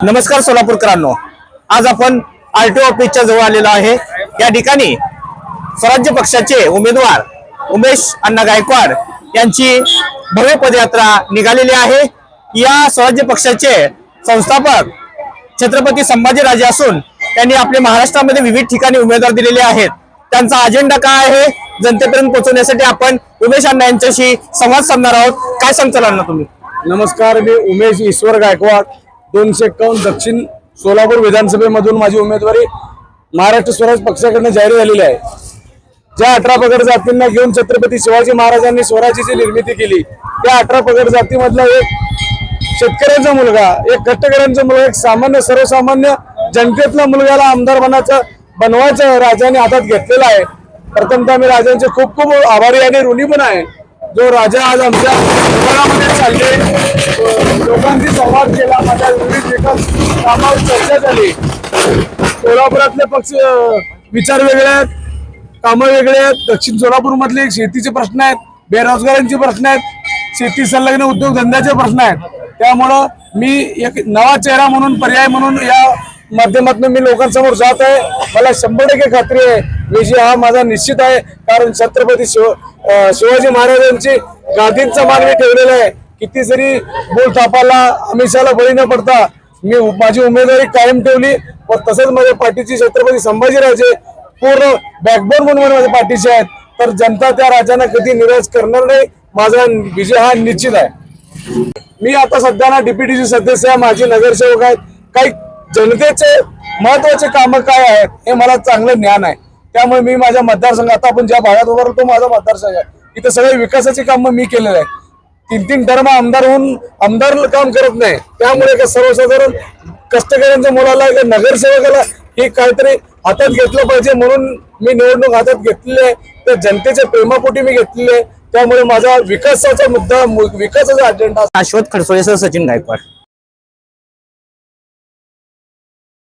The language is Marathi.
नमस्कार सोलापूरकरांनो. आज आपण आरटीओ ऑफिसच्या जवळ आलेलो आहे. या ठिकाणी स्वराज्य पक्षाचे उमेदवार उमेश अण्णा गायकवाड यांची भव्य पदयात्रा निघालेली आहे. या स्वराज्य पक्षाचे संस्थापक छत्रपती संभाजीराजे असून त्यांनी आपल्या महाराष्ट्रामध्ये विविध ठिकाणी उमेदवार दिलेले आहेत. त्यांचा अजेंडा काय आहे? जनतेपर्यंत पोहोचवण्यासाठी आपण उमेश अण्णा यांच्याशी संवाद साधणार आहोत. काय सांगताल अण्णा तुम्ही? नमस्कार मी उमेश ईश्वर गायकवाड. दोनशे एक्कावन्न दक्षिण सोलापूर विधानसभेमधून माझी उमेदवारी महाराष्ट्र स्वराज पक्षाकडनं जाहीर झालेली आहे. ज्या अठरा पगड जातींना घेऊन छत्रपती शिवाजी महाराजांनी स्वराज्याची निर्मिती केली त्या अठरा पगड जातीमधला एक शेतकऱ्यांचा मुलगा एक कष्टकऱ्यांचा मुलगा एक सामान्य सर्वसामान्य जनतेतला मुलगाला आमदार बनायचं बनवायचं राजाने हातात घेतलेला आहे. प्रथमतः मी राजांचे खूप खूप आभारी आणि ऋणी पण आहे. जो राजा आज आमच्या संवाद केला. माझ्या विविध विकास कामावर चर्चा झाली. सोलापुरातले पक्ष विचार वेगळे आहेत कामं वेगळे आहेत. दक्षिण सोलापूर मधले शेतीचे प्रश्न आहेत बेरोजगारांचे प्रश्न आहेत शेती संलग्न उद्योगधंद्याचे प्रश्न आहेत. त्यामुळं मी एक नवा चेहरा म्हणून पर्याय म्हणून या माध्यमातून मी लोकांसमोर जात आहे. मला शंभर टक्के खात्री आहे. विजय हा माझा निश्चित आहे. कारण छत्रपती शिव शिवाजी महाराजांची गादींचा मान मी ठेवलेला आहे. किती जरी बोल थापाला अमिषाला बळी न पडता मी माझी उमेदवारी कायम ठेवली. व तसंच माझ्या पाठीची छत्रपती संभाजीराजे पूर्ण बॅकबोन म्हणून माझ्या पाठीचे आहेत. तर जनता त्या राजांना कधी निराश करणार नाही. माझा विजय हा निश्चित आहे. मी आता सध्या ना डीपीटीसी सदस्य आहे. माझे नगरसेवक आहेत. काही जनतेचे महत्त्वाचे कामं काय आहेत हे मला चांगलं ज्ञान आहे. त्यामुळे मी माझ्या मतदारसंघ आता आपण ज्या भागात उभारलो तो माझा मतदारसंघ आहे. इथे सगळे विकासाची कामं मी केलेले आहे तीन तीन टर्म आमदार होऊन आमदार काम करत नाही. त्यामुळे का सर्वसाधारण कष्टकऱ्यांच्या मुलाला एका नगरसेवकाला हे काहीतरी हातात घेतलं पाहिजे म्हणून मी निवडणूक हातात घेतलेली आहे. त्या जनतेच्या प्रेमापोटी मी घेतलेली आहे. त्यामुळे माझा विकासाचा मुद्दा विकासाचा अजेंडा शाश्वत खडसोळे सर सचिन गायकवाड.